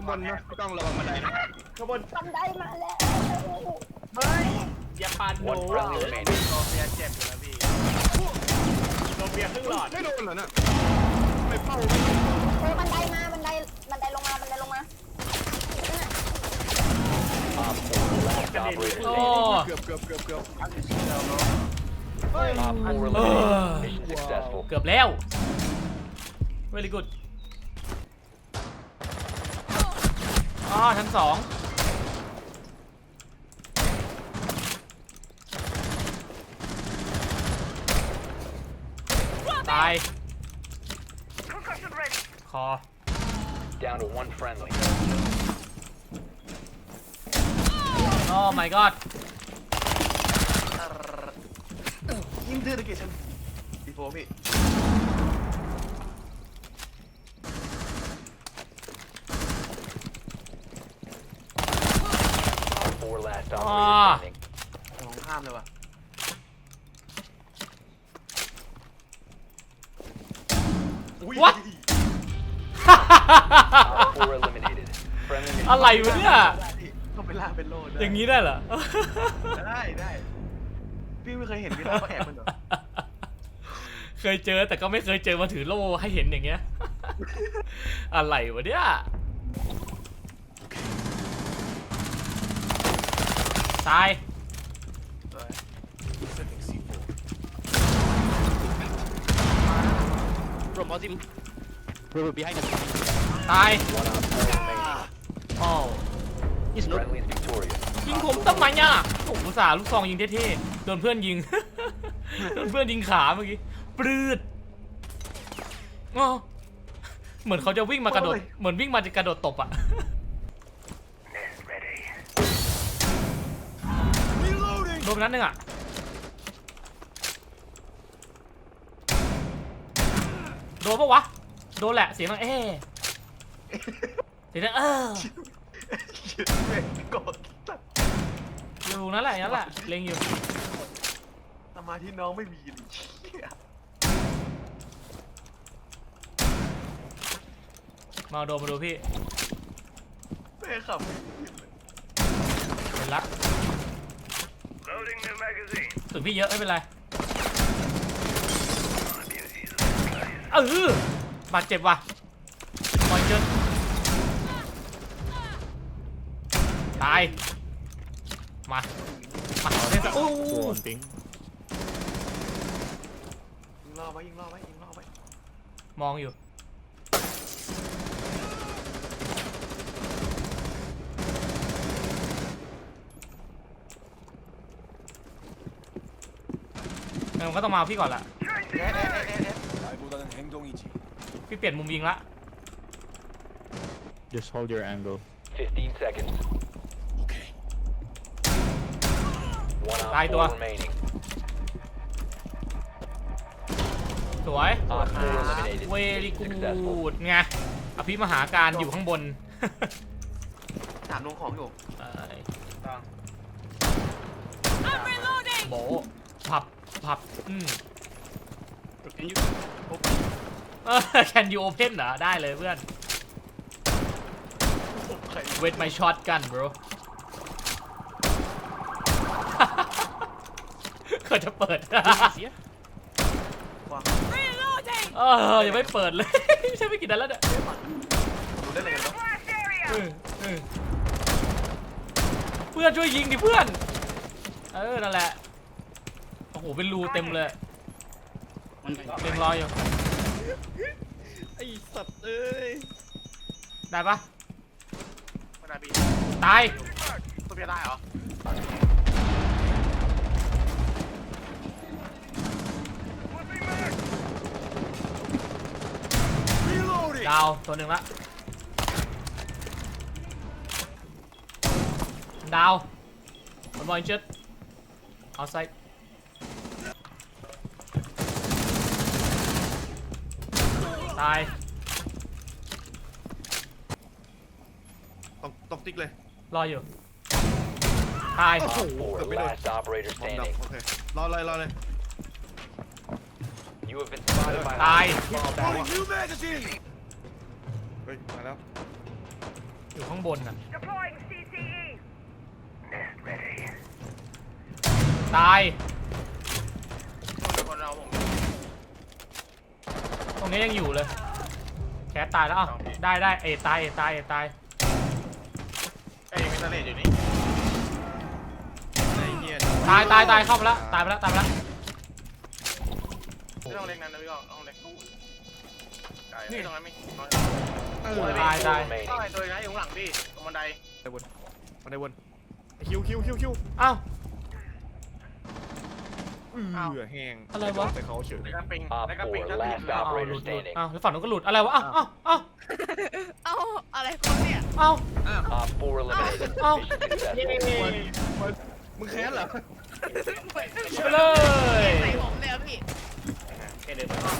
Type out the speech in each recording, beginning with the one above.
ข้างบนนะพี่ต้องระวังบันไดนะขบวนบันไดมาแล้วเฮ้ยอย่าปาดหนู One friendly remaining. โซเฟียเจ็บอยู่นะพี่โซเฟียครึ่งหลอดไม่โดนเหรอน่ะไม่เป้าไม่โดนเออบันไดมาบันไดบันไดลงมาบันไดลงมา Op 4, last operator โอ้ standing. เกือบเกือบเกือบเกือบ Op 4 Ugh. eliminated. Mission successful. เกือบแล้ว very good อ๋อชั้นสองตาย คอ Down to one friendly. โอ้ my god ยิงดื้ Operator standing. มองข้ามเลยว่ะอุ้ย What? Op 4 eliminated. Friendly mission อะไรวะเนี่ย ต้องไปล่าเป็นโลดได้อย่างนี้ได้เหรอ ได้ได้ พี่ไม่เคยเห็นพี่ล่าเขาแอบมันเหรอเคยเจอแต่ก็ไม่เคยเจอมาถือโล่ให้เห็นอย่างเงี้ย อะไรวะเนี่ย ตายเออรวมออซิมรวม behind us ตาย One op 4 remaining. โอ้ is not Friendly is victorious. ยิงผมทำไมอะผมอุตส่าห์ลูกซองยิงเท่ๆ โดนเพื่อนยิง โดนเพื่อนยิงขาเมื่อกี้ ปลืดอ้อเหมือนเขาจะวิ่งมากระโดด เหมือนวิ่งมาจะกระโดดตบอะ นไปนัดหนึงอะโดนปะวะโดนแหละเสียงดังเอ๊ะเสียงดังเออโกรธสัตว์อยู่นั่นแหละนั่นแหละเล็งอยู่สมาธิน้องไม่มีเลยเหี้ยมาเอาโดนมาดูพี่แม่ขับเห็นละ ถึงพี่เยอะไม่เป็นไร เออบาดเจ็บว่ะปล่อยเจนตาย มา มาขอเล่นสักโอ้ปิงยิงล่อไว้ยิงล่อไว้ยิงล่อไว้มองอยู่ มันก็ต้องมาเอาพี่ก่อนละ แอ๊ะแอ๊ะแอ๊ะแอ๊ะแอ๊ะ 말보다는 행동이지. พี่เปลี่ยนมุมยิงละ just hold your angle 15 seconds. 오케이. One op Ai 4 tua. remaining. สวย Op 4 eliminated. เวลิ Mission กู successful. ดไงอภิมหาการอยู่ข้างบน ถามลงของอยู่ เอ้ย ตัง โบะผับ ผับอืม can you เออ can you open เหรอ ได้เลยเพื่อนใคร with my shotgun bro เขาจะเปิด here วางเออยังไม่เปิดเลย ใช่ไม่กี่นัดแล้วเนี่ย ดูได้เลยเนาะเออเออเพื่อนช่วยยิงดิเพื่อน เออ นั่นแหละ โอ้โหเป็นรูเต็มเลยมันเล็งรออยู่ไอสัตว์เอ้ยได้ปะมานาบีตายตัวเพียได้เหรอดาวตัวหนึ่งละดาวบอลบอลชิดเอาไซด์ ตาย ต้องต้องติ๊กเลย รออยู่ ตายโอ้โห Op เกือบ4ไม่โดน last operator มองดับ standing. โอเค รอเลยรอเลย You have been spotted by ตาย hostiles. Fall back. New magazine. เฮ้ย มาแล้ว อยู่ข้างบนน่ะตาย คนเราผมต รงนี้ยังอยู่เลย แคสตายแล้วอ้าวได้ได้เอตายเอตายเอตายเอ้ยมีทะเลอยู่นี่ไอ้เหี้ยตายตายตายเข้ามาแล้วตายไปแล้วตายไปแล้วไม่ต้องเล็กนั้นนะพี่ก้องต้องเล็กตู้ไก่ไม่ตรงนั้นไม่น้อยตายตาย remaining. ต้องไอ้ตัวนี้อยู่ข้างหลังพี่ตรงบันไดมาในวนคิวคิวคิวคิวอ้าว เอือแห้งอะไรวะแต่เขาเฉยแล้วก็ปิง Op แล้วก็ปิง 4, ก็ติด last เลยอ้าวห operator ลุดหลุด standing. อ้าวแล้วฝั่งนู้นก็หลุดอะไรวะอ้าวอ้าวอ้าวเอ้าอะไรคนเนี่ย อ้าว Op 4 eliminated. Oh. Mission successful. มึงแค้นเหรอไปเลย ใส่ผมเลยอะพี่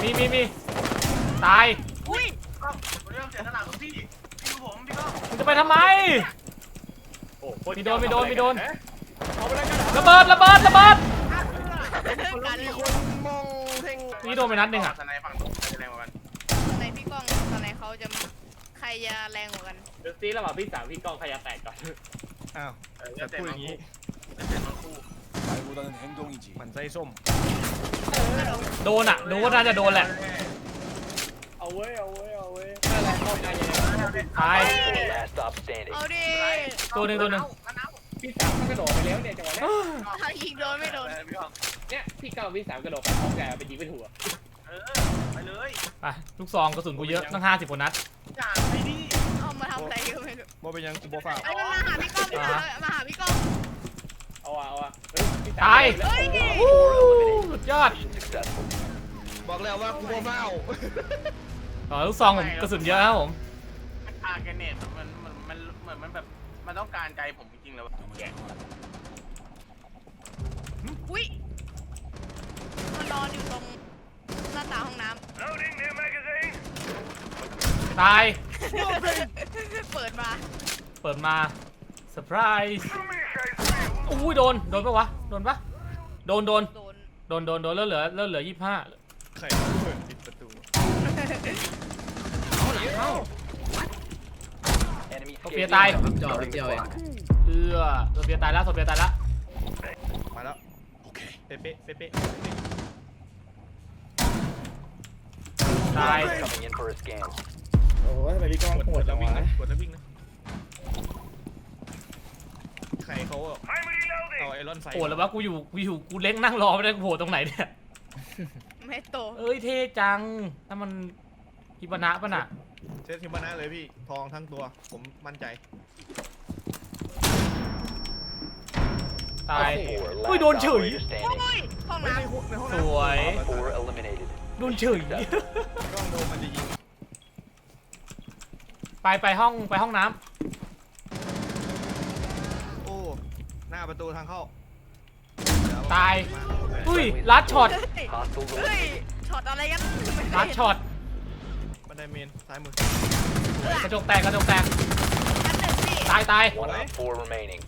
มีมีมีตาย อุ้ยก็เรื่องเสียสละทุกพี่พี่ดูผมพี่ก้องมึงจะไปทำไม โอ้โหมีโดนมีโดนมีโดนระเบิดระเบิดระเบิด การเล่น มองเท่ง นี่โดนไปนัดหนึ่งอ่ะ สไนฝั่งนู้นใครจะแรงกว่ากัน ในพี่ก้องตอนไหนเขาจะใครจะแรงกว่ากัน เดี๋ยวซีระหว่างพี่สาวพี่กล้องใครจะแตกก่อน อ้าว เออ อย่าพูดอย่างนี้ นี้เสร็จทั้งคู่ 말보다는 행동이지. มันไส้ส้ม โดนอ่ะโดนน่าจะโดนแหละ เอาเว้ยเอาเว้ยเอาเว้ยอะไรเข้าใจยังไง ตาย 4 last stop standing. เอาดิ ตัวหนึ่งตัวหนึ่ง พี่สาวมันกระโดดไปแล้วเนี่ยจังหวะเนี้ยถ้ายิงโดนไม่โดนพี่ก้องเนี่ยพี่ก้าวพี่สาวกระโดดไปพร้อมกันไปยิงไปถั่วเออไปเลยไปลูกซองกระสุนกูเยอะตั้งห้าสิบกว่านัด จ่าไปดิเอามาทำอะไรก็ไม่รู้โมเป็นยังกูโบฟ้าไอ้ยมันมาหาพี่ก้องพี่ก้องมาหาพี่ก้องเอาอะเอาอะเฮ้ยพี่สาวตาย เฮ้ยวู้สุดยอด Mission successful. บอกแล้วว่ากูโบฟ้าอ๋อลูกซองผมกระสุนเยอะครับผม อาร์แกเนตมันมันมันเหมือนมันแบบ มันต้องการใจผมจริงๆเลยว่ะแกะอุ้ยมันนอนอยู่ตรงหน้าต่างห้องน้ตายำเปิดมา เปิดมาเซอร์ไพรส์อุ้ยโดน โดนปะวะ โดนปะโดนโดนโดน โดน โดน โดนแล้วเหลือแล้วเหลือยี่ห้าใคร โซเฟียตาย จอดเดียวเองเอือโซเฟียตายแล้วโซเฟียตายแล้วมาแล้วโอเคเป๊ะเป๊ะตายโอ้ยไม่ดีก้องกดโหดแล้ววิ่งนะนะดแล้ววิ่งนะใครเขาเอาไอรอนใส่โหดแล้ววะกูอยู่กูอยู่กูเล้งนั่งรอไม่ได้กูโผล่ตรงไหนเนี่ย ไม่โต เอ้ยเท่จังถ้ามันอิบานะป่ะน่ะ เซตทิมบานะเลยพี่ ทองทั้งตัว ผมมั่นใจ ตาย Four อุ้ย last โดนเฉย operator standing. โอ้ยห้องน้ในห้องสน้ำวย Four eliminated. โดนเฉย กล้องโดนมันจะยิงไปไปห้องไปห้องน้โอ้หน้าประตูทางเข้าำตาย อุ้ยลัดช็อตำเฮ้ย Hostile เฮ้ย eliminated. ช็อตอะไรกันไม่เคลัยดเห็นช็อตบันได เมนซ้ายมือ กระจกแตกกระจกแตกชั้นหนึ่งพี่ตายตาย One op four remaining.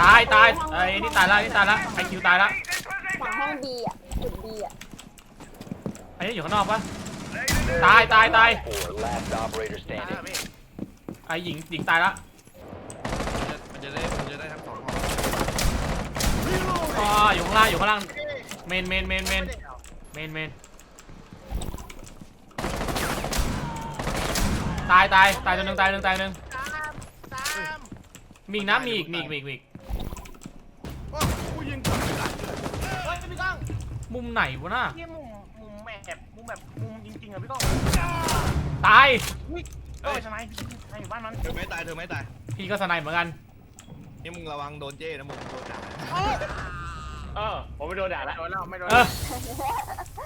ตายตายไอ้นี่ตายละนี่ตายละไอคิวตายละฝั่งห้องบีอะจุดบีอะไอ้นี่อยู่ข้างนอกปะตายตายตาย Four last operator อ่า standing. พี่ไอ้หญิงหญิงตายละมันจะได้มันจะได้ทั้งสองห้องอ๋ออยู่ข้างล่างอยู่ข้างล่างเมนเมนเมนเมนเมนเมน ตายตายตายตัวหนึ่งตายตัวหนึ่งตายตัวหนึ่งตามตามมีอีกนะมีอีกมีอีกมีอีกมีอีกโอ้กูยิงกลับไม่ได้เฮ้ยพี่ก้องมุมไหนวะน่ะที่มุมมุมแบบมุมแบบมุมจริงๆอะพี่ก้องตายเออชนะชนะอยู่บ้านมันเธอไม่ตายเธอไม่ตายพี่ก็สไนด์เหมือนกันนี่มึงระวังโดนเจ้นะมึงโดนด่าเออผมไปโดนด่าไม่แล้วโดนแล้วไม่โดนเออ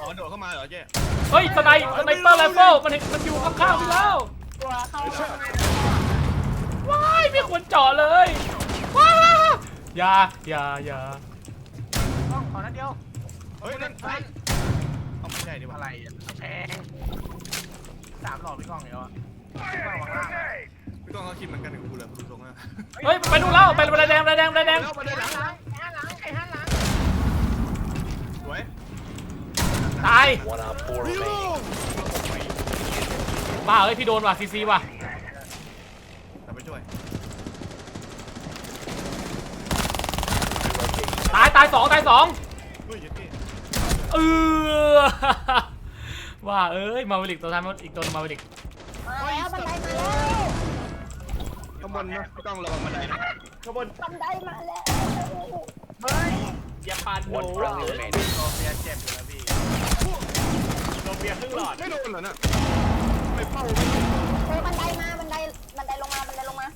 อ๋อโดดเข้ามาเหรอเจ้เฮ้ยสไนด์สไนเปอร์ไรเฟิลมันเห็นมันอยู่ข้างๆพี่แล้ว ตัวเข้าว้ายไม่ควรเจาะเลยว้ายอย่าอย่าอย่าก้องขอนัดเดียว เฮ้ย นั่นเฮ้ยเอาไม่ใช่ดิวะอะไรอะแพงสามหลอกพี่ก้องเหรอพี่ก้องวางล่างอะพี่ก้องเขาคิดเหมือนกันกับกูเลยดูตรงนั้นเฮ้ยไปดูแล้วไปดูอะไรแดงอะไรแดงอะไรแดงแล้วมาได้หลังล้างห้าล้างไอ้ห้าล้างสวยตาย One op four remaining. บ้าเอ้ยพี่โดนว่ะซีซีว่ะแต่ไปช่วย ตายตายสองตายสองเฮ้ยเยัดพี่เออ ว่าเอ้ยมาเวลิกตัวท้ายมันอีกตัวมาเวลิกมาแล้วบันไดมาแล้วข้างบนนะพี่ต้องระวังบันไดนะข้างบนบันไดมาแล้วเฮ้ยอย่าปานโด One friendly remaining. โซเฟียเจ็บอยู่นะพี่โดนเบียร์ครึ่งหลอด ไม่โดนเหรอน่ะไม่ เป้าไม่โดนเออบันไดมาบันไดบันไดลงมาบันไดลงมา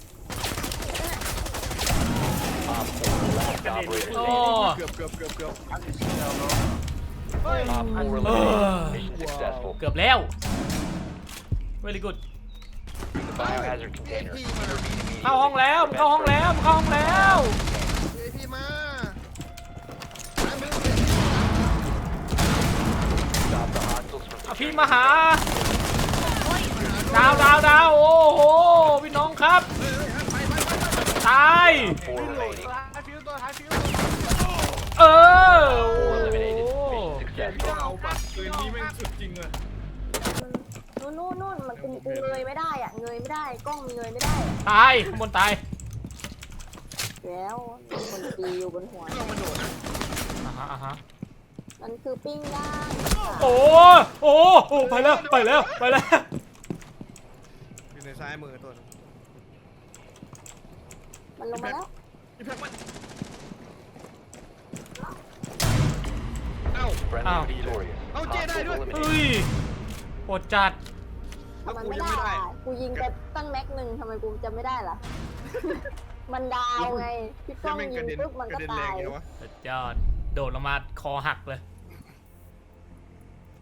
Op 4, last operator โอ้ standing. เกือบเกือบเกือบเกือบ Op 4 eliminated. Mission successful. เกือบแล้วเวลิกุด The biohazard container. Intervene เข้าห้องแล้วมึงเข้าห้องแล้วมึงเข้าห้องแล้วเฮ้ยพี่มา Stop the hostiles from เอาพี่มาหา ดาวดาวดาวโอ้โหพี่น้องครับตาย4 remaining. ตัวท้ายฟิวตัวท้ายฟิวเออ4 eliminated. โอ้ Mission successful. เอาปะปืนนี้แม่งสุดจริงเลยนู่นนู่นนู่นมันกูกูเงยไม่ได้อะเงยไม่ได้กล้องมันเงยไม่ได้อะตายข้างบนตายแล้วมีคนตีอยู่บนหัวลองมาโดดนะอ่าฮะอ่าฮะมันคือปิ้งย่างโอ้โอ้โอ้ไปแล้วไปแล้วไปแล้วอยู่ใน ซ้ายมือตัวนึงมันลงมาแล้วพี่แพ็คมันเอ้า Friendly victorious. Oh, Jedi, Hostiles look. เฮ้ eliminated. ยโหดจัดแล้วมันกูไม่ยังได้ไม่ได้อะกูยิงไปตั้งแม็กหนึ่งทำไมกูจะไม่ได้ล่ะ มันดาวไงพี่ก้ยัองงแม่งยิกระงเด็นปุ๊บมันกก็ระเด็นแรตางยอย่างวะสุดยอด โดดลงมาคอหักเลย